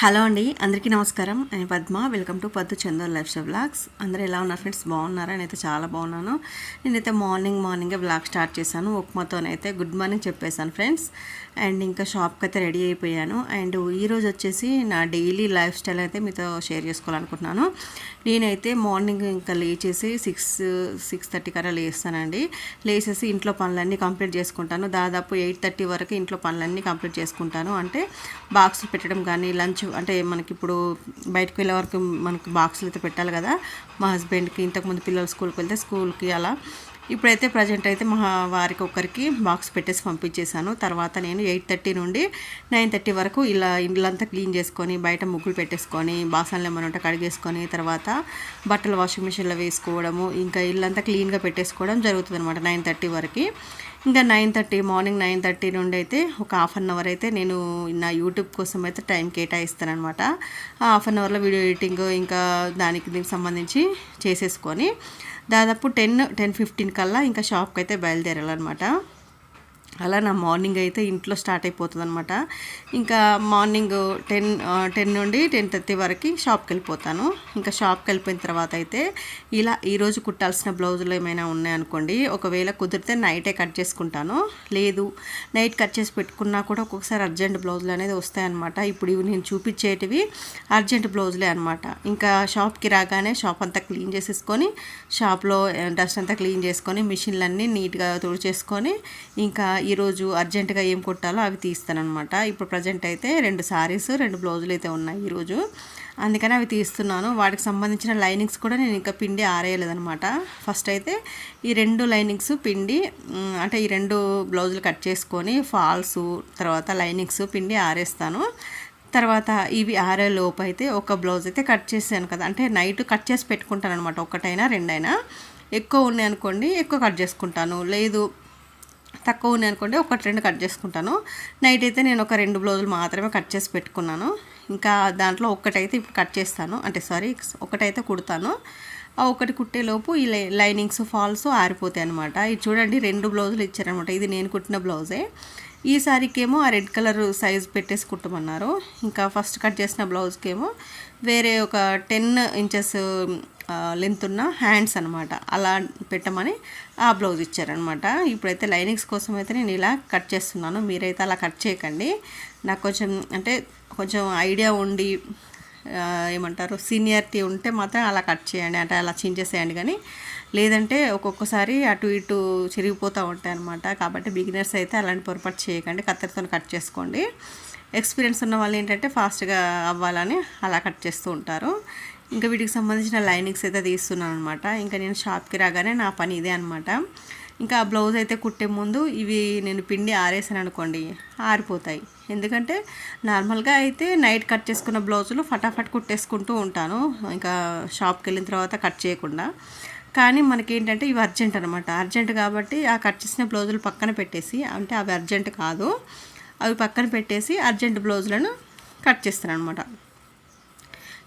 Hello అండి అందరికీ నమస్కారం. నేను పద్మ వెల్కమ్ టు పద్దు చందర్ లైఫ్ స్టైల్ వ్లాగ్స్. అందరూ ఎలా ఉన్నారు ఫ్రెండ్స్? బాగున్నారా? నేనైతే చాలా బాగున్నాను. నేనైతే మార్నింగ్ మార్నింగే వ్లాగ్ స్టార్ట్ చేశాను. ఉప్మాతోనైతే గుడ్ మార్నింగ్ చెప్పేశాను ఫ్రెండ్స్. అండ్ ఇంకా షాప్కి అయితే రెడీ అయిపోయాను. అండ్ ఈరోజు వచ్చేసి నా డైలీ లైఫ్ స్టైల్ అయితే మీతో షేర్ చేసుకోవాలనుకుంటున్నాను. నేనైతే మార్నింగ్ ఇంకా లేచేసి సిక్స్ సిక్స్ థర్టీ కల్లా లేస్తానండి. లేచేసి ఇంట్లో పనులన్నీ కంప్లీట్ చేసుకుంటాను. దాదాపు ఎయిట్ థర్టీ వరకు ఇంట్లో పనులన్నీ కంప్లీట్ చేసుకుంటాను. అంటే బాక్సులు పెట్టడం కానీ లంచ్ అంటే మనకి ఇప్పుడు బయటకు వెళ్ళే వరకు మనకి బాక్సులు అయితే పెట్టాలి కదా. మా హస్బెండ్కి ఇంతకుముందు పిల్లలు స్కూల్కి వెళ్తే స్కూల్కి అలా. ఇప్పుడైతే ప్రజెంట్ అయితే మా వారికి ఒకరికి బాక్స్ పెట్టేసి పంపించేశాను. తర్వాత నేను ఎయిట్ థర్టీ నుండి నైన్ థర్టీ వరకు ఇలా ఇళ్ళంతా క్లీన్ చేసుకొని బయట ముగ్గులు పెట్టేసుకొని బాసనలు ఏమైనా ఉంటే కడిగేసుకొని తర్వాత బట్టలు వాషింగ్ మిషన్లో వేసుకోవడము ఇంకా ఇల్లంతా క్లీన్గా పెట్టేసుకోవడం జరుగుతుంది అనమాట నైన్ థర్టీ వరకు. ఇంకా nine thirty morning nine thirty నుండి అయితే ఒక హాఫ్ అన్ అవర్ అయితే నేను నా యూట్యూబ్ కోసం అయితే టైం కేటాయిస్తానమాట ఆ హాఫ్ అన్ అవర్లో వీడియో ఎడిటింగ్ ఇంకా దానికి దీనికి సంబంధించి చేసేసుకొని దాదాపు టెన్ టెన్ ఫిఫ్టీన్ కల్లా ఇంకా షాప్కి అయితే బయలుదేరాలన్నమాట. అలా నా మార్నింగ్ అయితే ఇంట్లో స్టార్ట్ అయిపోతుంది అనమాట ఇంకా మార్నింగ్ టెన్ టెన్ నుండి టెన్ థర్టీ వరకు షాప్కి వెళ్ళిపోతాను. ఇంకా షాప్కి వెళ్ళిపోయిన తర్వాత అయితే ఇలా ఈరోజు కుట్టాల్సిన బ్లౌజులు ఏమైనా ఉన్నాయనుకోండి ఒకవేళ కుదిరితే నైటే కట్ చేసుకుంటాను. లేదు నైట్ కట్ చేసి పెట్టుకున్నా కూడా ఒక్కొక్కసారి అర్జెంట్ బ్లౌజులు అనేది వస్తాయన్నమాట. ఇప్పుడు ఇవి నేను చూపించేటివి అర్జెంట్ బ్లౌజులే అనమాట ఇంకా షాప్కి రాగానే షాప్ అంతా క్లీన్ చేసేసుకొని షాప్లో డస్ట్ అంతా క్లీన్ చేసుకొని మిషన్లన్నీ నీట్గా తుడిచేసుకొని ఇంకా ఈరోజు అర్జెంటుగా ఏం కుట్టాలో అవి తీస్తానమాట ఇప్పుడు ప్రజెంట్ అయితే రెండు సారీస్ రెండు బ్లౌజులు అయితే ఉన్నాయి ఈరోజు అందుకని అవి తీస్తున్నాను. వాటికి సంబంధించిన లైనింగ్స్ కూడా నేను ఇంకా పిండి ఆరేయలేదనమాట ఫస్ట్ అయితే ఈ రెండు లైనింగ్స్ పిండి అంటే ఈ రెండు బ్లౌజులు కట్ చేసుకొని ఫాల్స్ తర్వాత లైనింగ్స్ పిండి ఆరేస్తాను. తర్వాత ఇవి ఆరే లోపు అయితే ఒక బ్లౌజ్ అయితే కట్ చేసాను కదా. అంటే నైట్ కట్ చేసి పెట్టుకుంటాను అనమాట ఒకటైనా రెండైనా. ఎక్కువ ఉన్నాయి అనుకోండి ఎక్కువ కట్ చేసుకుంటాను. లేదు తక్కువ ఉన్నాయి అనుకోండి ఒకటి రెండు కట్ చేసుకుంటాను. నైట్ అయితే నేను ఒక రెండు బ్లౌజులు మాత్రమే కట్ చేసి పెట్టుకున్నాను. ఇంకా దాంట్లో ఒక్కటైతే ఇప్పుడు కట్ చేస్తాను. అంటే సారీ ఒకటైతే కుడతాను. ఆ ఒకటి కుట్టేలోపు ఈ లైనింగ్స్ ఫాల్స్ ఆరిపోతాయి అనమాట ఇది చూడండి రెండు బ్లౌజులు ఇచ్చారనమాట ఇది నేను కుట్టిన బ్లౌజే ఈ సారీకి ఏమో ఆ రెడ్ కలర్ సైజ్ పెట్టేసి కుట్టమన్నారు. ఇంకా ఫస్ట్ కట్ చేసిన బ్లౌజ్కి ఏమో వేరే ఒక టెన్ ఇంచెస్ లెంత్ ఉన్న హ్యాండ్స్ అనమాట అలా పెట్టమని ఆ బ్లౌజ్ ఇచ్చారనమాట ఇప్పుడైతే లైనింగ్స్ కోసం అయితే నేను ఇలా కట్ చేస్తున్నాను. మీరైతే అలా కట్ చేయకండి. నాకు కొంచెం అంటే కొంచెం ఐడియా ఉండి ఏమంటారు సీనియారిటీ ఉంటే మాత్రం అలా కట్ చేయండి. అంటే అలా చించేసేయండి కానీ లేదంటే ఒక్కొక్కసారి అటు ఇటు చిరిగిపోతూ ఉంటాయి అనమాట కాబట్టి బిగినర్స్ అయితే అలాంటి పొరపాటు చేయకండి. కత్తెరతో కట్ చేసుకోండి. ఎక్స్పీరియన్స్ ఉన్న వాళ్ళు ఏంటంటే ఫాస్ట్గా అవ్వాలని అలా కట్ చేస్తూ ఉంటారు. ఇంకా వీటికి సంబంధించిన లైనింగ్స్ అయితే తీస్తున్నాను అనమాట ఇంకా నేను షాప్కి రాగానే నా పని ఇదే అనమాట ఇంకా ఆ బ్లౌజ్ అయితే కుట్టే ముందు ఇవి నేను పిండి ఆరేసాను అనుకోండి ఆరిపోతాయి. ఎందుకంటే నార్మల్గా అయితే నైట్ కట్ చేసుకున్న బ్లౌజులు ఫటాఫట్ కుట్టేసుకుంటూ ఉంటాను. ఇంకా షాప్కి వెళ్ళిన తర్వాత కట్ చేయకుండా. కానీ మనకి ఏంటంటే ఇవి అర్జెంట్ అనమాట అర్జెంట్ కాబట్టి ఆ కట్ చేసిన బ్లౌజులు పక్కన పెట్టేసి అంటే అవి అర్జెంట్ కాదు అవి పక్కన పెట్టేసి అర్జెంట్ బ్లౌజులను కట్ చేస్తాను అనమాట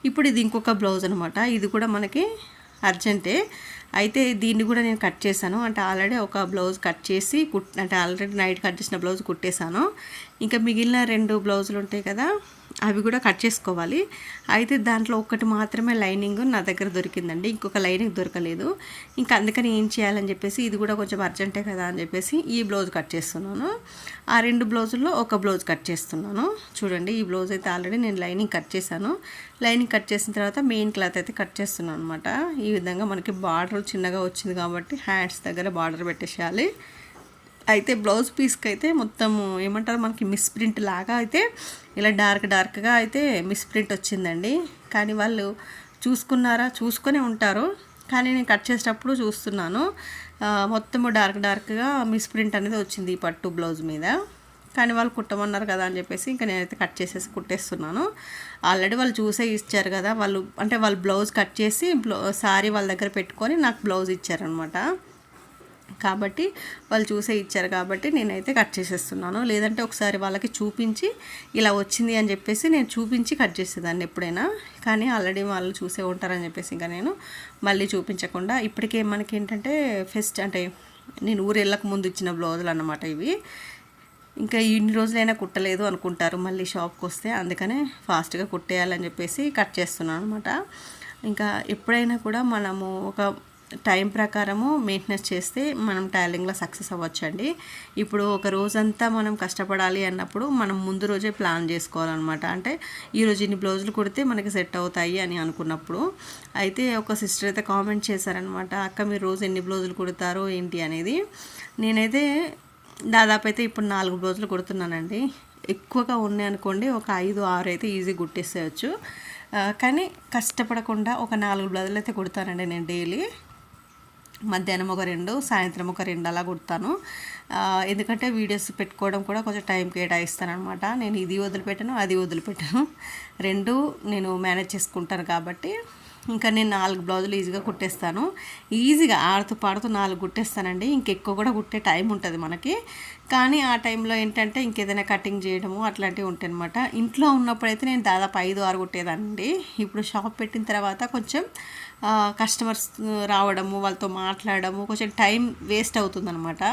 ఇప్పుడు ఇది ఇంకొక బ్లౌజ్ అనమాట ఇది కూడా మనకి అర్జెంటే. అయితే దీన్ని కూడా నేను కట్ చేశాను. అంటే ఆల్రెడీ ఒక బ్లౌజ్ కట్ చేసి కుట్ అంటే ఆల్రెడీ నైట్ కట్ చేసిన బ్లౌజ్ కుట్టేశాను. ఇంకా మిగిలిన రెండు బ్లౌజులు ఉంటాయి కదా అవి కూడా కట్ చేసుకోవాలి. అయితే దాంట్లో ఒకటి మాత్రమే లైనింగ్ నా దగ్గర దొరికిందండి. ఇంకొక లైనింగ్ దొరకలేదు. ఇంకా అందుకని ఏం చేయాలని చెప్పేసి ఇది కూడా కొంచెం అర్జెంటే కదా అని చెప్పేసి ఈ బ్లౌజ్ కట్ చేస్తున్నాను. ఆ రెండు బ్లౌజుల్లో ఒక బ్లౌజ్ కట్ చేస్తున్నాను. చూడండి ఈ బ్లౌజ్ అయితే ఆల్రెడీ నేను లైనింగ్ కట్ చేశాను. లైనింగ్ కట్ చేసిన తర్వాత మెయిన్ క్లాత్ అయితే కట్ చేస్తున్నాను అనమాట ఈ విధంగా మనకి బార్డర్ చిన్నగా వచ్చింది కాబట్టి హ్యాండ్స్ దగ్గర బార్డర్ పెట్టేసేయాలి. అయితే బ్లౌజ్ పీస్కి అయితే మొత్తం ఏమంటారు మనకి మిస్ ప్రింట్ లాగా అయితే ఇలా డార్క్ డార్క్గా అయితే మిస్ ప్రింట్ వచ్చిందండి. కానీ వాళ్ళు చూసుకున్నారా? చూసుకొని ఉంటారు. కానీ నేను కట్ చేసేటప్పుడు చూస్తున్నాను. మొత్తము డార్క్ డార్క్గా మిస్ ప్రింట్ అనేది వచ్చింది ఈ పట్టు బ్లౌజ్ మీద. కానీ వాళ్ళు కుట్టమన్నారు కదా అని చెప్పేసి ఇంకా నేనైతే కట్ చేసేసి కుట్టేస్తున్నాను. ఆల్రెడీ వాళ్ళు చూసే ఇచ్చారు కదా వాళ్ళు అంటే వాళ్ళు బ్లౌజ్ కట్ చేసి బ్లౌ సారీ వాళ్ళ దగ్గర పెట్టుకొని నాకు బ్లౌజ్ ఇచ్చారనమాట కాబట్టి వాళ్ళు చూసే ఇచ్చారు కాబట్టి నేనైతే కట్ చేసేస్తున్నాను. లేదంటే ఒకసారి వాళ్ళకి చూపించి ఇలా వచ్చింది అని చెప్పేసి నేను చూపించి కట్ చేసేదాన్ని ఎప్పుడైనా. కానీ ఆల్రెడీ వాళ్ళు చూసే ఉంటారని చెప్పేసి ఇంకా నేను మళ్ళీ చూపించకుండా ఇప్పటికే మనకి ఏంటంటే ఫెస్ట్ అంటే నేను ఊరు వెళ్ళక ముందు ఇచ్చిన బ్లౌజులు అన్నమాట ఇవి. ఇంకా ఇన్ని రోజులైనా కుట్టలేదు అనుకుంటారు. మళ్ళీ షాప్కి వస్తే అందుకనే ఫాస్ట్గా కుట్టేయాలని చెప్పేసి కట్ చేస్తున్నాను అనమాట ఇంకా ఎప్పుడైనా కూడా మనము ఒక టైం ప్రకారము మెయింటెనెన్స్ చేస్తే మనం టైలింగ్లో సక్సెస్ అవ్వచ్చండి. ఇప్పుడు ఒక రోజంతా మనం కష్టపడాలి అన్నప్పుడు మనం ముందు రోజే ప్లాన్ చేసుకోవాలన్నమాట. అంటే ఈరోజు ఇన్ని బ్లౌజులు కుడితే మనకి సెట్ అవుతాయి అని అనుకున్నప్పుడు అయితే ఒక సిస్టర్ అయితే కామెంట్ చేశారనమాట అక్క మీరు రోజు ఎన్ని బ్లౌజులు కుడతారో ఏంటి? అనేది. నేనైతే దాదాపు అయితే ఇప్పుడు నాలుగు బ్లౌజులు కుడుతున్నానండి. ఎక్కువగా ఉన్నాయి అనుకోండి ఒక ఐదు ఆరు అయితే ఈజీ కుట్టేసేయచ్చు. కానీ కష్టపడకుండా ఒక నాలుగు బ్లౌజులు అయితే కుడతానండి నేను డైలీ. మధ్యాహ్నం ఒక రెండు సాయంత్రం ఒక రెండు అలా కుడతాను. ఎందుకంటే వీడియోస్ పెట్టుకోవడం కూడా కొంచెం టైం కేటాయిస్తాను అనమాట నేను ఇది వదిలిపెట్టాను అది వదిలిపెట్టాను. రెండు నేను మేనేజ్ చేసుకుంటాను కాబట్టి ఇంకా నేను నాలుగు బ్లౌజులు ఈజీగా కుట్టేస్తాను. ఈజీగా ఆడుతూ పాడుతూ నాలుగు కుట్టేస్తానండి. ఇంకెక్కువ కూడా కుట్టే టైం ఉంటుంది మనకి. కానీ ఆ టైంలో ఏంటంటే ఇంకేదైనా కటింగ్ చేయడము అట్లాంటివి ఉంటాయి అనమాట ఇంట్లో ఉన్నప్పుడైతే నేను దాదాపు ఐదు ఆరు కొట్టేదానండి ఇప్పుడు షాప్ పెట్టిన తర్వాత కొంచెం కస్టమర్స్ రావడము వాళ్ళతో మాట్లాడము కొంచెం టైం వేస్ట్ అవుతుందనమాట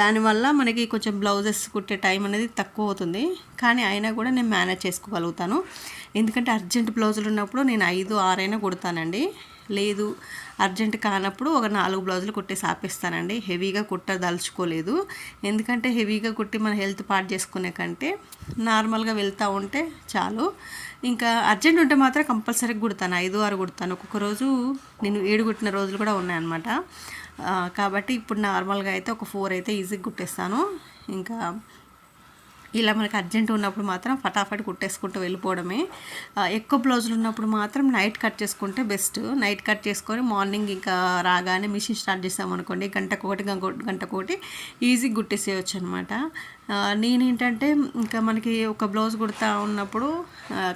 దానివల్ల మనకి కొంచెం బ్లౌజెస్ కుట్టే టైం అనేది తక్కువ అవుతుంది. కానీ అయినా కూడా నేను మేనేజ్ చేసుకోగలుగుతాను. ఎందుకంటే అర్జెంట్ బ్లౌజులు ఉన్నప్పుడు నేను ఐదు ఆరైనా కుడతానండి. లేదు అర్జెంట్ కానప్పుడు ఒక నాలుగు బ్లౌజులు కుట్టేసి ఆపేస్తానండి హెవీగా కుట్టదలుచుకోలేదు. ఎందుకంటే హెవీగా కుట్టి మన హెల్త్ పార్ట్ చేసుకునే కంటే నార్మల్గా వెళ్తూ ఉంటే చాలు. ఇంకా అర్జెంట్ ఉంటే మాత్రం కంపల్సరీగా కుడతాను. ఐదు ఆరు కుడతాను. ఒక్కొక్క రోజు నేను ఏడు కుట్టిన రోజులు కూడా ఉన్నాయన్నమాట. కాబట్టి ఇప్పుడు నార్మల్గా అయితే ఒక ఫోర్ అయితే ఈజీగా కుట్టేస్తాను. ఇంకా ఇలా మనకి అర్జెంట్ ఉన్నప్పుడు మాత్రం ఫటాఫట్ కుట్టేసుకుంటూ వెళ్ళిపోవడమే. ఎక్కువ బ్లౌజులు ఉన్నప్పుడు మాత్రం నైట్ కట్ చేసుకుంటే బెస్ట్. నైట్ కట్ చేసుకొని మార్నింగ్ ఇంకా రాగానే మిషన్ స్టార్ట్ చేసామనుకోండి గంటకొకటి గంటకొకటి ఈజీగా కుట్టేసేయచ్చు అనమాట నేనేంటంటే ఇంకా మనకి ఒక బ్లౌజ్ కుడతా ఉన్నప్పుడు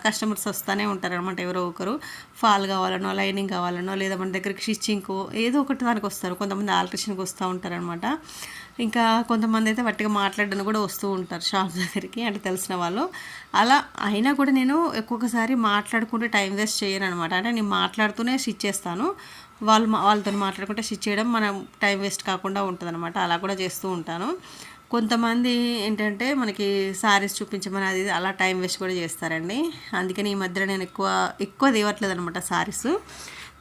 కస్టమర్స్ వస్తూనే ఉంటారు అనమాట ఎవరో ఒకరు. ఫాల్ కావాలనో లైనింగ్ కావాలనో లేదా మన దగ్గరికి స్టిచ్చింగ్కో ఏదో ఒకటి దానికి వస్తారు. కొంతమంది ఆల్ట్రేషన్కి వస్తూ ఉంటారనమాట ఇంకా కొంతమంది అయితే వట్టిగా మాట్లాడడానికి కూడా వస్తూ ఉంటారు షాప్ దగ్గరికి అంటే తెలిసిన వాళ్ళు. అలా అయినా కూడా నేను ఒక్కొక్కసారి మాట్లాడుకుంటే టైం వేస్ట్ చేయను అనమాట అంటే నేను మాట్లాడుతూనే స్టిచ్ చేస్తాను. వాళ్ళు వాళ్ళతో మాట్లాడుకుంటే స్టిచ్ చేయడం మనం టైం వేస్ట్ కాకుండా ఉంటుంది అనమాట అలా కూడా చేస్తూ ఉంటాను. కొంతమంది ఏంటంటే మనకి శారీస్ చూపించమని అది అలా టైం వేస్ట్ కూడా చేస్తారండి. అందుకని ఈ మధ్యలో నేను ఎక్కువ ఎక్కువ తేవట్లేదు అనమాట శారీస్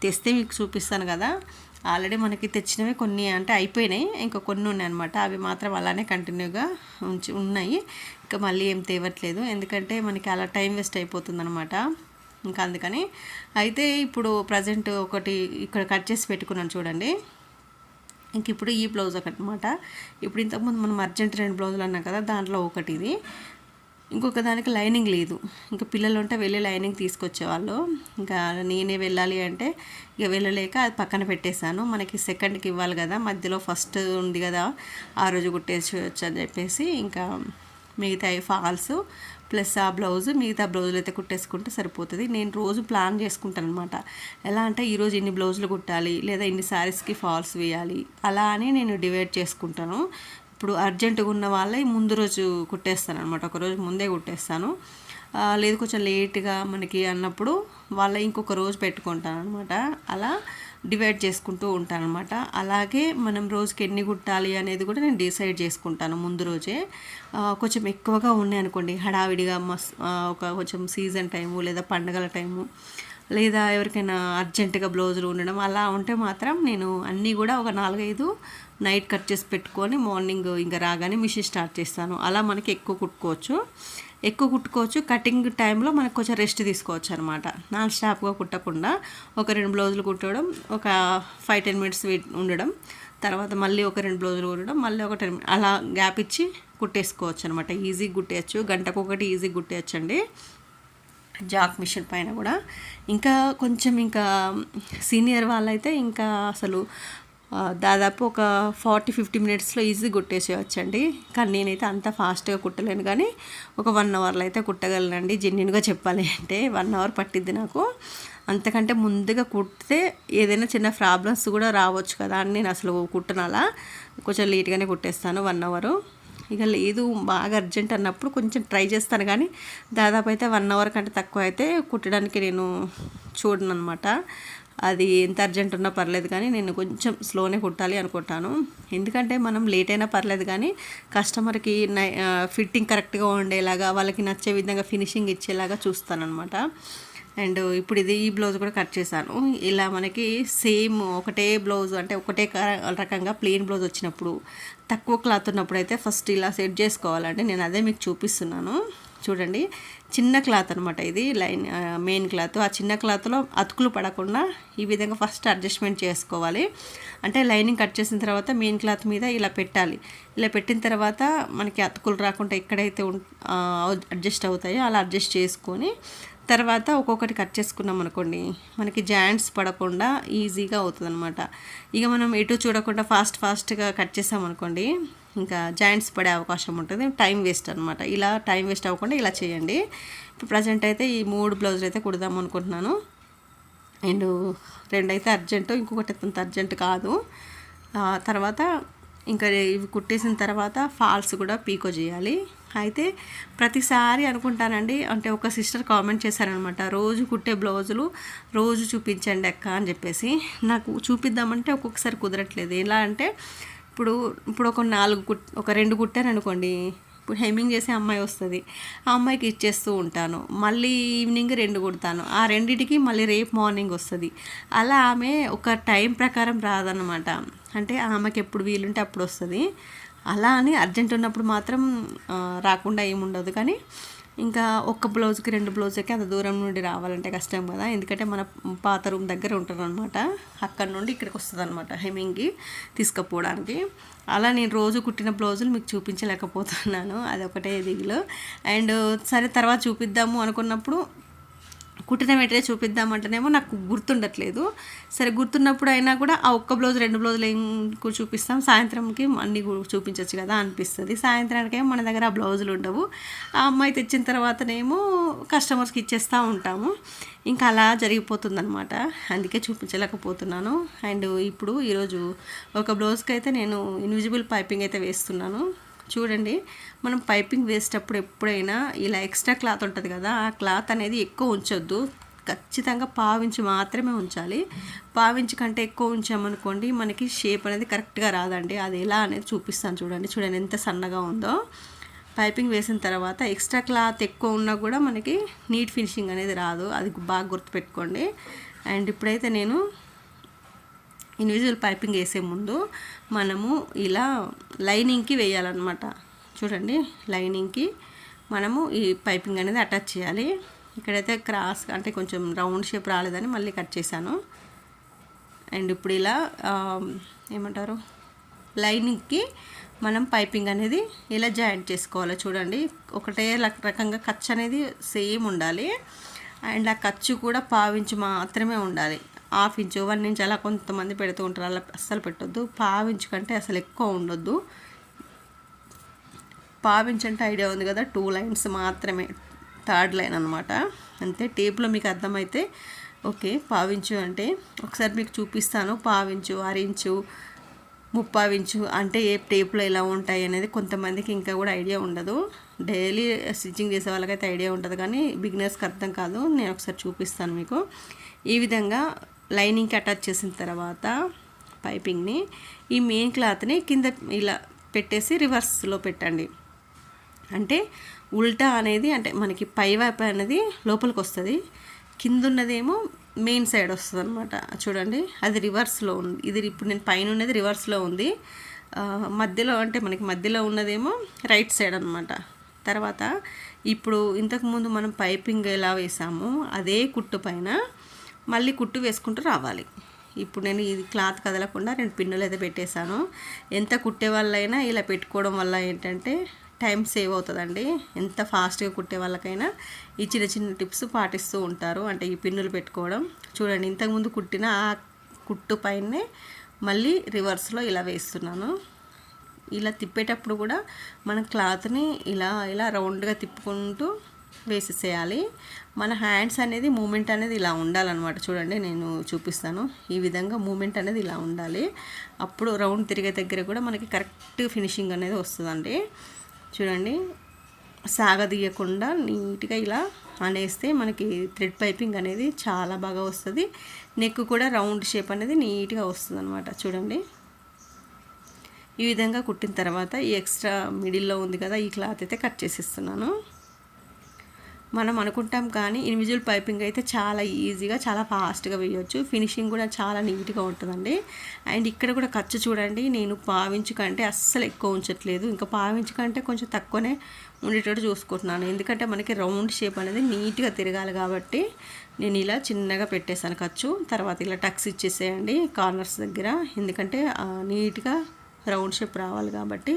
తెస్తే మీకు చూపిస్తాను కదా. ఆల్రెడీ మనకి తెచ్చినవి కొన్ని అంటే అయిపోయినాయి. ఇంకా కొన్ని ఉన్నాయి అనమాట అవి మాత్రం అలానే కంటిన్యూగా ఉంచి ఉన్నాయి. ఇంకా మళ్ళీ ఏం తేవట్లేదు. ఎందుకంటే మనకి అలా టైం వేస్ట్ అయిపోతుంది ఇంకా అందుకని అయితే ఇప్పుడు ప్రజెంట్ ఒకటి ఇక్కడ కట్ చేసి పెట్టుకున్నాను చూడండి. ఇంక ఇప్పుడు ఈ బ్లౌజ్ ఒకటి అనమాట ఇప్పుడు ఇంతకుముందు మనం అర్జెంట్ రెండు బ్లౌజులు అన్నాం కదా దాంట్లో ఒకటి ఇది ఇంకొక దానికి లైనింగ్ లేదు. ఇంకా పిల్లలు ఉంటే వెళ్ళి లైనింగ్ తీసుకొచ్చేవాళ్ళు. ఇంకా నేనే వెళ్ళాలి అంటే ఇక వెళ్ళలేక అది పక్కన పెట్టేశాను. మనకి సెకండ్కి ఇవ్వాలి కదా మధ్యలో ఫస్ట్ ఉంది కదా ఆ రోజు కుట్టేసి అని చెప్పేసి ఇంకా మిగతా ఫాల్స్ ప్లస్ ఆ బ్లౌజ్ మిగతా బ్లౌజులు అయితే కుట్టేసుకుంటే సరిపోతుంది. నేను రోజు ప్లాన్ చేసుకుంటాను అనమాట ఎలా అంటే ఈరోజు ఇన్ని బ్లౌజులు కుట్టాలి లేదా ఇన్ని శారీస్కి ఫాల్స్ వేయాలి అలా అని నేను డివైడ్ చేసుకుంటాను. ఇప్పుడు అర్జెంటుగా ఉన్న వాళ్ళే ముందు రోజు కుట్టేస్తాను అనమాట ఒకరోజు ముందే కుట్టేస్తాను. లేదు కొంచెం లేట్గా మనకి అన్నప్పుడు వాళ్ళ ఇంకొక రోజు పెట్టుకుంటాను అనమాట అలా డివైడ్ చేసుకుంటూ ఉంటాను అనమాట అలాగే మనం రోజుకి ఎన్ని కుట్టాలి అనేది కూడా నేను డిసైడ్ చేసుకుంటాను ముందు రోజే. కొంచెం ఎక్కువగా ఉన్నాయి అనుకోండి. హడావిడిగా మస్ ఒక కొంచెం సీజన్ టైము లేదా పండగల టైము లేదా ఎవరికైనా అర్జెంటుగా బ్లౌజులు ఉండడం అలా ఉంటే మాత్రం నేను అన్నీ కూడా ఒక నాలుగైదు నైట్ కట్ చేసి పెట్టుకొని మార్నింగ్ ఇంకా రాగానే మిషన్ స్టార్ట్ చేస్తాను. అలా మనకి ఎక్కువ కుట్టుకోవచ్చు. ఎక్కువ కుట్టుకోవచ్చు. కటింగ్ టైంలో మనకు కొంచెం రెస్ట్ తీసుకోవచ్చు అనమాట నాన్ స్టాప్గా కుట్టకుండా ఒక రెండు బ్లౌజులు కుట్టడం ఒక ఫైవ్ టెన్ మినిట్స్ ఉండడం తర్వాత మళ్ళీ ఒక రెండు బ్లౌజులు కుట్టడం మళ్ళీ ఒక టెన్ అలా గ్యాప్ ఇచ్చి కుట్టేసుకోవచ్చు అనమాట ఈజీగా కుట్టేయచ్చు. గంటకు ఒకటి ఈజీగా కుట్టేయచ్చు అండి జాక్ మిషన్ పైన కూడా. ఇంకా కొంచెం ఇంకా సీనియర్ వాళ్ళైతే ఇంకా అసలు దాదాపు ఒక ఫార్టీ ఫిఫ్టీ మినిట్స్లో ఈజీ కుట్టేసేయచ్చండి. కానీ నేనైతే అంత ఫాస్ట్గా కుట్టలేను. కానీ ఒక వన్ అవర్లో అయితే కుట్టగలనండి. జెన్యున్గా చెప్పాలి అంటే వన్ అవర్ పట్టిద్ది నాకు. అంతకంటే ముందుగా కుట్టితే ఏదైనా చిన్న ప్రాబ్లమ్స్ కూడా రావచ్చు కదా అని నేను అసలు కుట్టనాలా కొంచెం లేట్గానే కుట్టేస్తాను వన్ అవరు. ఇక లేదు బాగా అర్జెంట్ అన్నప్పుడు కొంచెం ట్రై చేస్తాను. కానీ దాదాపు అయితే వన్ అవర్ కంటే తక్కువ అయితే కుట్టడానికి నేను చూడను అనమాట అది ఎంత అర్జెంట్ ఉన్నా పర్లేదు కానీ నేను కొంచెం స్లోనే కుట్టాలి అనుకుంటాను. ఎందుకంటే మనం లేట్ అయినా పర్లేదు కానీ కస్టమర్కి నై ఫిట్టింగ్ కరెక్ట్గా ఉండేలాగా వాళ్ళకి నచ్చే విధంగా ఫినిషింగ్ ఇచ్చేలాగా చూస్తానమాట అండ్ ఇప్పుడు ఇది ఈ బ్లౌజ్ కూడా కట్ చేశాను. ఇలా మనకి సేమ్ ఒకటే బ్లౌజ్ అంటే ఒకటే రకంగా ప్లెయిన్ బ్లౌజ్ వచ్చినప్పుడు తక్కువ క్లాత్ ఉన్నప్పుడు అయితే ఫస్ట్ ఇలా సెట్ చేసుకోవాలంటే నేను అదే మీకు చూపిస్తున్నాను. చూడండి చిన్న క్లాత్ అనమాట ఇది లైన్ మెయిన్ క్లాత్. ఆ చిన్న క్లాత్లో అతుకులు పడకుండా ఈ విధంగా ఫస్ట్ అడ్జస్ట్మెంట్ చేసుకోవాలి. అంటే లైనింగ్ కట్ చేసిన తర్వాత మెయిన్ క్లాత్ మీద ఇలా పెట్టాలి. ఇలా పెట్టిన తర్వాత మనకి అతుకులు రాకుండా ఎక్కడైతే అడ్జస్ట్ అవుతాయో అలా అడ్జస్ట్ చేసుకొని తర్వాత ఒక్కొక్కటి కట్ చేసుకున్నాం అనుకోండి మనకి జాయింట్స్ పడకుండా ఈజీగా అవుతుంది అనమాట ఇక మనం ఎటు చూడకుండా ఫాస్ట్ ఫాస్ట్గా కట్ చేసామనుకోండి ఇంకా జాయింట్స్ పడే అవకాశం ఉంటుంది. టైం వేస్ట్ అనమాట ఇలా టైం వేస్ట్ అవ్వకుండా ఇలా చేయండి. ఇప్పుడు ప్రజెంట్ అయితే ఈ మూడు బ్లౌజులు అయితే కుడదాం అనుకుంటున్నాను. అండ్ రెండైతే అర్జెంటు ఇంకొకటి అంత అర్జెంట్ కాదు. తర్వాత ఇంకా ఇవి కుట్టేసిన తర్వాత ఫాల్స్ కూడా పీకో చేయాలి. అయితే ప్రతిసారి అనుకుంటానండి అంటే ఒక సిస్టర్ కామెంట్ చేశారనమాట రోజు కుట్టే బ్లౌజులు రోజు చూపించండి అక్క అని చెప్పేసి. నాకు చూపిద్దామంటే ఒక్కొక్కసారి కుదరట్లేదు. ఎలా అంటే ఇప్పుడు ఇప్పుడు ఒక నాలుగు గుట్ ఒక రెండు కుట్టాను అనుకోండి ఇప్పుడు హెమ్మింగ్ చేసే అమ్మాయి వస్తుంది. ఆ అమ్మాయికి ఇచ్చేస్తూ ఉంటాను. మళ్ళీ ఈవినింగ్ రెండు కుడతాను. ఆ రెండింటికి మళ్ళీ రేపు మార్నింగ్ వస్తుంది. అలా ఆమె ఒక టైం ప్రకారం రాదన్నమాట. అంటే ఆమెకి ఎప్పుడు వీలుంటే అప్పుడు వస్తుంది. అలా అని అర్జెంట్ ఉన్నప్పుడు మాత్రం రాకుండా ఏముండదు. కానీ ఇంకా ఒక్క బ్లౌజ్కి రెండు బ్లౌజ్కి అంత దూరం నుండి రావాలంటే కష్టం కదా. ఎందుకంటే మన పాత రూమ్ దగ్గర ఉంటారనమాట అక్కడ నుండి ఇక్కడికి వస్తుంది అనమాట హెమింగ్కి తీసుకుపోవడానికి. అలా నేను రోజు కుట్టిన బ్లౌజులు మీకు చూపించలేకపోతున్నాను. అది ఒకటే దిగులు. అండ్ సరే తర్వాత చూపిద్దాము అనుకున్నప్పుడు కుట్టిన వెంటనే చూపిద్దామంటేనేమో నాకు గుర్తుండట్లేదు. సరే గుర్తున్నప్పుడు అయినా కూడా ఆ ఒక్క బ్లౌజ్ రెండు బ్లౌజులు ఏం చూపిస్తాం. సాయంత్రంకి అన్ని చూపించవచ్చు కదా అనిపిస్తుంది. సాయంత్రానికేమో మన దగ్గర ఆ బ్లౌజులు ఉండవు. ఆ అమ్మాయి తెచ్చిన తర్వాతనేమో కస్టమర్స్కి ఇచ్చేస్తూ ఉంటాము. ఇంకా అలా జరిగిపోతుందనమాట అందుకే చూపించలేకపోతున్నాను. అండ్ ఇప్పుడు ఈరోజు ఒక బ్లౌజ్కి అయితే నేను ఇన్విజిబుల్ పైపింగ్ అయితే వేస్తున్నాను. చూడండి మనం పైపింగ్ వేసేటప్పుడు ఎప్పుడైనా ఇలా ఎక్స్ట్రా క్లాత్ ఉంటుంది కదా ఆ క్లాత్ అనేది ఎక్కువ ఉంచొద్దు. ఖచ్చితంగా పావించి మాత్రమే ఉంచాలి. పావించి కంటే ఎక్కువ ఉంచామనుకోండి మనకి షేప్ అనేది కరెక్ట్గా రాదండి. అది ఎలా అనేది చూపిస్తాను చూడండి. చూడండి ఎంత సన్నగా ఉందో. పైపింగ్ వేసిన తర్వాత ఎక్స్ట్రా క్లాత్ ఎక్కువ ఉన్నా కూడా మనకి నీట్ ఫినిషింగ్ అనేది రాదు. అది బాగా గుర్తుపెట్టుకోండి. అండ్ ఇప్పుడైతే నేను ఇండివిజువల్ పైపింగ్ వేసే ముందు మనము ఇలా లైనింగ్కి వేయాలన్నమాట. చూడండి లైనింగ్కి మనము ఈ పైపింగ్ అనేది అటాచ్ చేయాలి. ఇక్కడైతే క్రాస్ అంటే కొంచెం రౌండ్ షేప్ రాలేదని మళ్ళీ కట్ చేశాను. అండ్ ఇప్పుడు ఇలా ఏమంటారు? లైనింగ్కి మనం పైపింగ్ అనేది ఇలా జాయింట్ చేసుకోవాలి చూడండి. ఒకటే రకంగా ఖర్చు అనేది సేమ్ ఉండాలి. అండ్ ఆ ఖర్చు కూడా పావించి మాత్రమే ఉండాలి. హాఫ్ ఇంచు వన్ ఇంచ్ అలా కొంతమంది పెడుతూ ఉంటారు. అలా అస్సలు పెట్టొద్దు. పావించు కంటే అసలు ఎక్కువ ఉండొద్దు. పావించు అంటే ఐడియా ఉంది కదా టూ లైన్స్ మాత్రమే థర్డ్ లైన్ అనమాట అంతే టేప్లో మీకు అర్థమైతే ఓకే పావించు అంటే ఒకసారి మీకు చూపిస్తాను. పావించు అరించు ముప్పావించు అంటే ఏ టేప్లో ఎలా ఉంటాయి అనేది కొంతమందికి ఇంకా కూడా ఐడియా ఉండదు. డైలీ స్టిచ్చింగ్ చేసే వాళ్ళకైతే ఐడియా ఉంటుంది కానీ బిగినర్స్కి అర్థం కాదు. నేను ఒకసారి చూపిస్తాను మీకు. ఈ విధంగా లైనింగ్కి అటాచ్ చేసిన తర్వాత పైపింగ్ని ఈ మెయిన్ క్లాత్ని కింద ఇలా పెట్టేసి రివర్స్లో పెట్టండి. అంటే ఉల్టా అనేది అంటే మనకి పై వైపు అనేది లోపలికి వస్తుంది. కింద ఉన్నదేమో మెయిన్ సైడ్ వస్తుంది అనమాట చూడండి అది రివర్స్లో ఉంది. ఇది ఇప్పుడు నేను పైన ఉన్నది రివర్స్లో ఉంది. మధ్యలో అంటే మనకి మధ్యలో ఉన్నదేమో రైట్ సైడ్ అనమాట తర్వాత ఇప్పుడు ఇంతకుముందు మనం పైపింగ్ ఎలా వేసామో అదే కుట్టు పైన మళ్ళీ కుట్టు వేసుకుంటూ రావాలి. ఇప్పుడు నేను ఇది క్లాత్ కదలకుండా రెండు పిన్నులు అయితే పెట్టేశాను. ఎంత కుట్టే వాళ్ళైనా ఇలా పెట్టుకోవడం వల్ల ఏంటంటే టైం సేవ్ అవుతుందండి. ఎంత ఫాస్ట్గా కుట్టే వాళ్ళకైనా ఈ చిన్న చిన్న టిప్స్ పాటిస్తూ ఉంటారు. అంటే ఈ పిన్నులు పెట్టుకోవడం. చూడండి ఇంతకుముందు కుట్టిన ఆ కుట్టు పైనే మళ్ళీ రివర్స్లో ఇలా వేస్తున్నాను. ఇలా తిప్పేటప్పుడు కూడా మన క్లాత్ని ఇలా ఇలా రౌండ్గా తిప్పుకుంటూ వేసేసేయాలి. మన హ్యాండ్స్ అనేది మూమెంట్ అనేది ఇలా ఉండాలన్నమాట. చూడండి నేను చూపిస్తాను. ఈ విధంగా మూమెంట్ అనేది ఇలా ఉండాలి. అప్పుడు రౌండ్ తిరిగే దగ్గర కూడా మనకి కరెక్ట్ ఫినిషింగ్ అనేది వస్తుందండి. చూడండి సాగదీయకుండా నీట్గా ఇలా అనేస్తే మనకి థ్రెడ్ పైపింగ్ అనేది చాలా బాగా వస్తుంది. నెక్ కూడా రౌండ్ షేప్ అనేది నీట్గా వస్తుంది అనమాట చూడండి. ఈ విధంగా కుట్టిన తర్వాత ఈ ఎక్స్ట్రా మిడిల్లో ఉంది కదా ఈ క్లాత్ అయితే కట్ చేసిస్తున్నాను. మనం అనుకుంటాం కానీ ఇన్విజువల్ పైపింగ్ అయితే చాలా ఈజీగా చాలా ఫాస్ట్గా వేయొచ్చు. ఫినిషింగ్ కూడా చాలా నీట్గా ఉంటుందండి. అండ్ ఇక్కడ కూడా ఖర్చు చూడండి. నేను పావించు కంటే అస్సలు ఎక్కువ ఉంచట్లేదు. ఇంకా పావించు కంటే కొంచెం తక్కువనే ఉండేటట్టు చూసుకుంటున్నాను. ఎందుకంటే మనకి రౌండ్ షేప్ అనేది నీట్గా తిరగాలి కాబట్టి నేను ఇలా చిన్నగా పెట్టేశాను ఖర్చు. తర్వాత ఇలా టక్స్ ఇచ్చేసేయండి కార్నర్స్ దగ్గర. ఎందుకంటే నీట్గా రౌండ్ షేప్ రావాలి కాబట్టి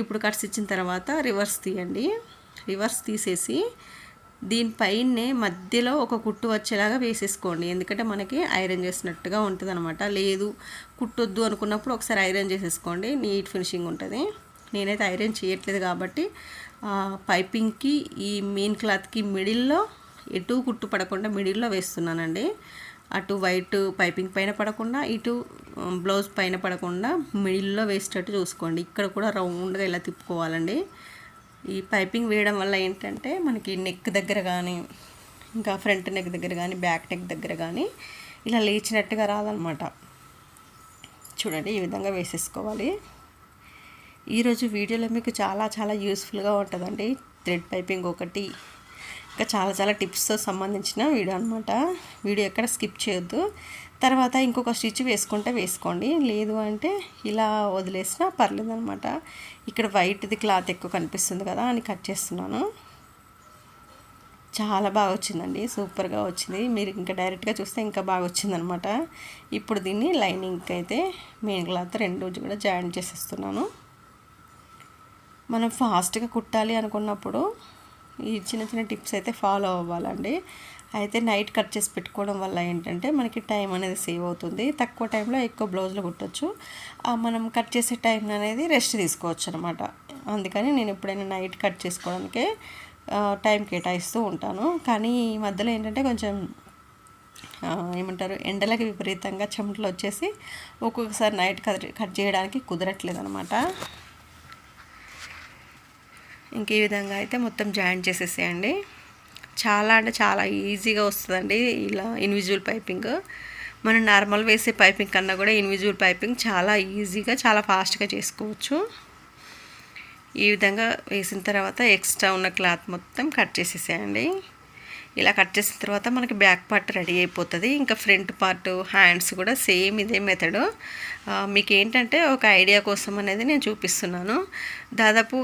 ఇప్పుడు కట్స్ ఇచ్చిన తర్వాత రివర్స్ తీయండి. రివర్స్ తీసేసి దీనిపైనే మధ్యలో ఒక కుట్టు వచ్చేలాగా వేసేసుకోండి. ఎందుకంటే మనకి ఐరన్ చేసినట్టుగా ఉంటుంది అనమాట లేదు కుట్టొద్దు అనుకున్నప్పుడు ఒకసారి ఐరన్ చేసేసుకోండి. నీట్ ఫినిషింగ్ ఉంటుంది. నేనైతే ఐరన్ చేయట్లేదు కాబట్టి పైపింగ్కి ఈ మెయిన్ క్లాత్కి మిడిల్లో ఎటు కుట్టు పడకుండా మిడిల్లో వేస్తున్నానండి. అటు వైట్ పైపింగ్ పైన పడకుండా ఇటు బ్లౌజ్ పైన పడకుండా మిడిల్లో వేసేటట్టు చూసుకోండి. ఇక్కడ కూడా రౌండ్గా ఇలా తిప్పుకోవాలండి. ఈ పైపింగ్ వేయడం వల్ల ఏంటంటే మనకి నెక్ దగ్గర కానీ ఇంకా ఫ్రంట్ నెక్ దగ్గర కానీ బ్యాక్ నెక్ దగ్గర కానీ ఇలా లేచినట్టుగా రాదనమాట చూడండి ఈ విధంగా వేసేసుకోవాలి. ఈరోజు వీడియోలో మీకు చాలా చాలా యూస్ఫుల్గా ఉంటుందండి. థ్రెడ్ పైపింగ్ ఒకటి. ఇంకా చాలా చాలా టిప్స్తో సంబంధించిన వీడియో అనమాట వీడియో ఎక్కడ స్కిప్ చేయొద్దు. తర్వాత ఇంకొక స్టిచ్ వేసుకుంటే వేసుకోండి. లేదు అంటే ఇలా వదిలేసినా పర్లేదు అనమాట ఇక్కడ వైట్ది క్లాత్ ఎక్కువ కనిపిస్తుంది కదా అని కట్ చేస్తున్నాను. చాలా బాగా వచ్చిందండి. సూపర్గా వచ్చింది. మీరు ఇంకా డైరెక్ట్గా చూస్తే ఇంకా బాగా వచ్చిందనమాట ఇప్పుడు దీన్ని లైనింగ్కి అయితే మెయిన్ క్లాత్ రెండు కూడా జాయిన్ చేసేస్తున్నాను. మనం ఫాస్ట్గా కుట్టాలి అనుకున్నప్పుడు ఈ చిన్న చిన్న టిప్స్ అయితే ఫాలో అవ్వాలండి. అయితే నైట్ కట్ చేసి పెట్టుకోవడం వల్ల ఏంటంటే మనకి టైం అనేది సేవ్ అవుతుంది. తక్కువ టైంలో ఎక్కువ బ్లౌజులు కుట్టచ్చు. మనం కట్ చేసే టైం అనేది రెస్ట్ తీసుకోవచ్చు అనమాట అందుకని నేను ఎప్పుడైనా నైట్ కట్ చేసుకోవడానికే టైం కేటాయిస్తూ ఉంటాను. కానీ ఈ మధ్యలో ఏంటంటే కొంచెం ఏమంటారు ఎండలకి విపరీతంగా చెమటలు వచ్చేసి ఒక్కొక్కసారి నైట్ కట్ కట్ చేయడానికి కుదరట్లేదు అనమాట ఇంక ఈ విధంగా అయితే మొత్తం జాయింట్ చేసేసేయండి. చాలా అంటే చాలా ఈజీగా వస్తుందండి ఇలా ఇన్విజువల్ పైపింగ్. మనం నార్మల్ వేసే పైపింగ్ కన్నా కూడా ఇన్విజువల్ పైపింగ్ చాలా ఈజీగా చాలా ఫాస్ట్గా చేసుకోవచ్చు. ఈ విధంగా వేసిన తర్వాత ఎక్స్ట్రా ఉన్న క్లాత్ మొత్తం కట్ చేసేసేయండి. ఇలా కట్ చేసిన తర్వాత మనకి బ్యాక్ పార్ట్ రెడీ అయిపోతుంది. ఇంకా ఫ్రంట్ పార్ట్ హ్యాండ్స్ కూడా సేమ్ ఇదే మెథడు. మీకు ఏంటంటే ఒక ఐడియా కోసం అనేది నేను చూపిస్తున్నాను. దాదాపు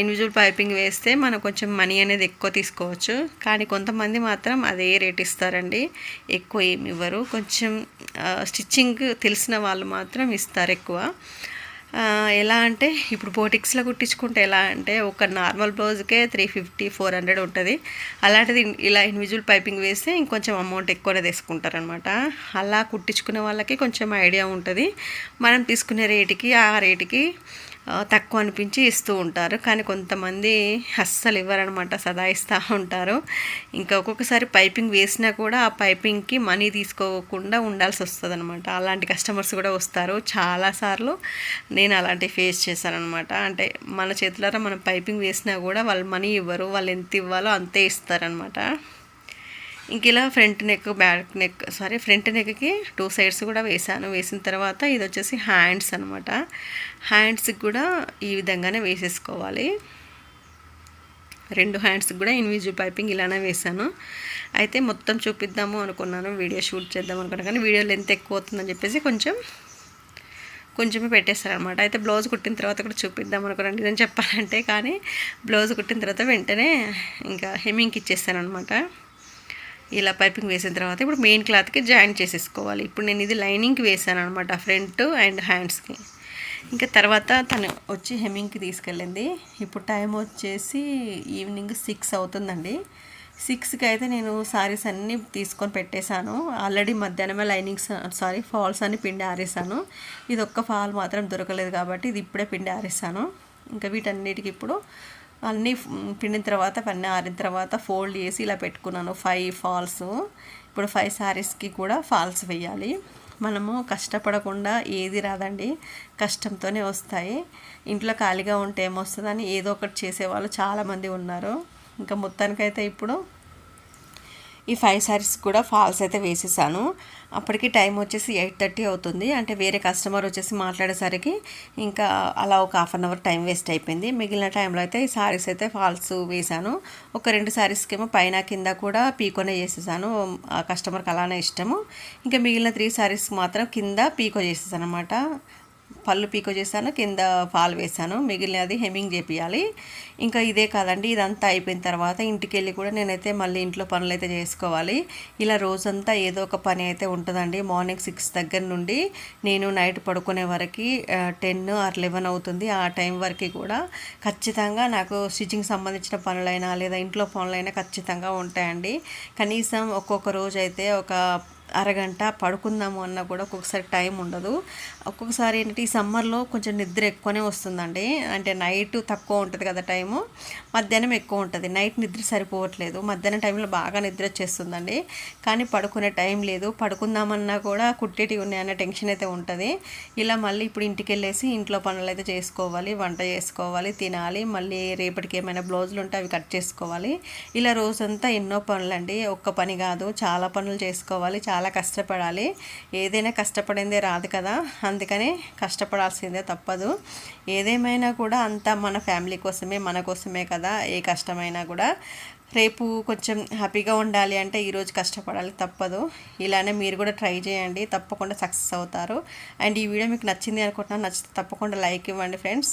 ఇండివిజువల్ పైపింగ్ వేస్తే మనం కొంచెం మనీ అనేది ఎక్కువ తీసుకోవచ్చు. కానీ కొంతమంది మాత్రం అదే రేట్ ఇస్తారండి. ఎక్కువ ఏమి ఇవ్వరు. కొంచెం స్టిచ్చింగ్ తెలిసిన వాళ్ళు మాత్రం ఇస్తారు ఎక్కువ. ఎలా అంటే ఇప్పుడు బోటిక్స్లో కుట్టించుకుంటే ఎలా అంటే ఒక నార్మల్ బ్లౌజ్కే త్రీ ఫిఫ్టీ ఫోర్ హండ్రెడ్ ఉంటుంది. అలాంటిది ఇలా ఇండివిజువల్ పైపింగ్ వేస్తే ఇంకొంచెం అమౌంట్ ఎక్కువనే తీసుకుంటారనమాట. అలా కుట్టించుకునే వాళ్ళకి కొంచెం ఐడియా ఉంటుంది. మనం తీసుకునే రేటుకి ఆ రేటుకి తక్కువ అనిపించి ఇస్తూ ఉంటారు. కానీ కొంతమంది అస్సలు ఇవ్వరనమాట సదాయిస్తూ ఉంటారు. ఇంకా ఒక్కొక్కసారి పైపింగ్ వేసినా కూడా ఆ పైపింగ్కి మనీ తీసుకోకుండా ఉండాల్సి వస్తుంది అనమాట అలాంటి కస్టమర్స్ కూడా వస్తారు చాలాసార్లు. నేను అలాంటివి ఫేస్ చేశానమాట అంటే మన చేతులారా మనం పైపింగ్ వేసినా కూడా వాళ్ళు మనీ ఇవ్వరు వాళ్ళు ఎంత ఇవ్వాలో అంతే ఇస్తారనమాట. ఇంక ఇలా front neck back neck sorry front నెక్కి టూ సైడ్స్ కూడా వేసాను వేసిన తర్వాత ఇది వచ్చేసి హ్యాండ్స్ అనమాట. హ్యాండ్స్కి కూడా ఈ విధంగానే వేసేసుకోవాలి. రెండు హ్యాండ్స్కి కూడా ఇన్విజువల్ పైపింగ్ ఇలానే వేసాను అయితే మొత్తం చూపిద్దాము అనుకున్నాను వీడియో షూట్ చేద్దాం అనుకున్నాను కానీ వీడియో లెంత్ ఎక్కువ అవుతుందని చెప్పేసి కొంచెం కొంచెమే పెట్టేస్తారనమాట అయితే బ్లౌజ్ కుట్టిన తర్వాత కూడా చూపిద్దాం అనుకున్నాను నిజం చెప్పాలంటే కానీ బ్లౌజ్ కుట్టిన తర్వాత వెంటనే ఇంకా హెమ్మింగ్కి ఇచ్చేస్తానమాట ఇలా పైపింగ్ వేసిన తర్వాత ఇప్పుడు మెయిన్ క్లాత్కి జాయిన్ చేసేసుకోవాలి. ఇప్పుడు నేను ఇది లైనింగ్కి వేసాను అనమాట ఫ్రంట్ అండ్ హ్యాండ్స్కి. ఇంకా తర్వాత తను వచ్చి హెమ్మింగ్కి తీసుకెళ్ళింది. ఇప్పుడు టైం వచ్చేసి ఈవినింగ్ సిక్స్ అవుతుందండి. సిక్స్కి అయితే నేను సారీస్ అన్నీ తీసుకొని పెట్టేశాను. ఆల్రెడీ మధ్యాహ్నమే లైనింగ్స్ సారీ ఫాల్స్ అన్ని పిండి ఆరేసాను ఇది ఒక్క ఫాల్ మాత్రం దొరకలేదు కాబట్టి ఇది ఇప్పుడే పిండి ఆరేసాను ఇంకా వీటన్నిటికి ఇప్పుడు అన్నీ పిండిన తర్వాత పన్నీ ఆరిన తర్వాత ఫోల్డ్ చేసి ఇలా పెట్టుకున్నాను. Five falls. ఇప్పుడు ఫైవ్ శారీస్కి కూడా ఫాల్స్ వేయాలి. మనము కష్టపడకుండా ఏది రాదండి. కష్టంతోనే వస్తాయి. ఇంట్లో ఖాళీగా ఉంటే ఏమొస్తుందని ఏదో ఒకటి చేసేవాళ్ళు చాలామంది ఉన్నారు. ఇంకా మొత్తానికైతే ఇప్పుడు ఈ ఫైవ్ శారీస్ కూడా ఫాల్స్ అయితే వేసేసాను. అప్పటికి టైం వచ్చేసి ఎయిట్ థర్టీ అవుతుంది. అంటే వేరే కస్టమర్ వచ్చేసి మాట్లాడేసరికి ఇంకా అలా ఒక half an hour time waste అయిపోయింది. మిగిలిన టైంలో అయితే ఈ శారీస్ అయితే ఫాల్స్ వేసాను. ఒక రెండు శారీస్కి ఏమో పైన కింద కూడా పీకోనే చేసేసాను. ఆ కస్టమర్కి అలానే ఇష్టము. ఇంకా మిగిలిన త్రీ శారీస్కి మాత్రం కింద పీకో చేసేసాను అనమాట పళ్ళు పీకో చేశాను కింద ఫాల్ వేసాను మిగిలినది హెమ్మింగ్ చేపియాలి. ఇంకా ఇదే కాదండి ఇదంతా అయిపోయిన తర్వాత ఇంటికి వెళ్ళి కూడా నేనైతే మళ్ళీ ఇంట్లో పనులు అయితే చేసుకోవాలి. ఇలా రోజంతా ఏదో ఒక పని అయితే ఉంటుందండి. మార్నింగ్ సిక్స్ దగ్గర నుండి నేను నైట్ పడుకునే వరకు టెన్ ఆర్ లెవెన్ అవుతుంది. ఆ టైం వరకు కూడా ఖచ్చితంగా నాకు స్టిచ్చింగ్ సంబంధించిన పనులైనా లేదా ఇంట్లో పనులైనా ఖచ్చితంగా ఉంటాయండి. కనీసం ఒక్కొక్క రోజు అయితే ఒక అరగంట పడుకుందాము అన్నా కూడా ఒక్కొక్కసారి టైం ఉండదు. ఒక్కొక్కసారి ఏంటంటే ఈ సమ్మర్లో కొంచెం నిద్ర ఎక్కువనే వస్తుందండి. అంటే నైట్ తక్కువ ఉంటుంది కదా టైము. మధ్యాహ్నం ఎక్కువ ఉంటుంది. నైట్ నిద్ర సరిపోవట్లేదు. మధ్యాహ్నం టైంలో బాగా నిద్ర వచ్చేస్తుందండి. కానీ పడుకునే టైం లేదు. పడుకుందామన్నా కూడా కుట్టేటివి ఉన్నాయన్న టెన్షన్ అయితే ఉంటుంది. ఇలా మళ్ళీ ఇప్పుడు ఇంటికి వెళ్ళేసి ఇంట్లో పనులు అయితే చేసుకోవాలి. వంట చేసుకోవాలి. తినాలి. మళ్ళీ రేపటికి ఏమైనా బ్లౌజులు ఉంటే అవి కట్ చేసుకోవాలి. ఇలా రోజంతా ఎన్నో పనులండి. ఒక్క పని కాదు. చాలా పనులు చేసుకోవాలి. చాలా కష్టపడాలి. ఏదైనా కష్టపడిందే రాదు కదా. అందుకని కష్టపడాల్సిందే తప్పదు. ఏదేమైనా కూడా అంతా మన ఫ్యామిలీ కోసమే మన కోసమే కదా. ఏ కష్టమైనా కూడా రేపు కొంచెం హ్యాపీగా ఉండాలి అంటే ఈరోజు కష్టపడాలి తప్పదు. ఇలానే మీరు కూడా ట్రై చేయండి. తప్పకుండా సక్సెస్ అవుతారు. అండ్ ఈ వీడియో మీకు నచ్చింది అనుకుంటున్నాను నచ్చితే తప్పకుండా లైక్ ఇవ్వండి ఫ్రెండ్స్.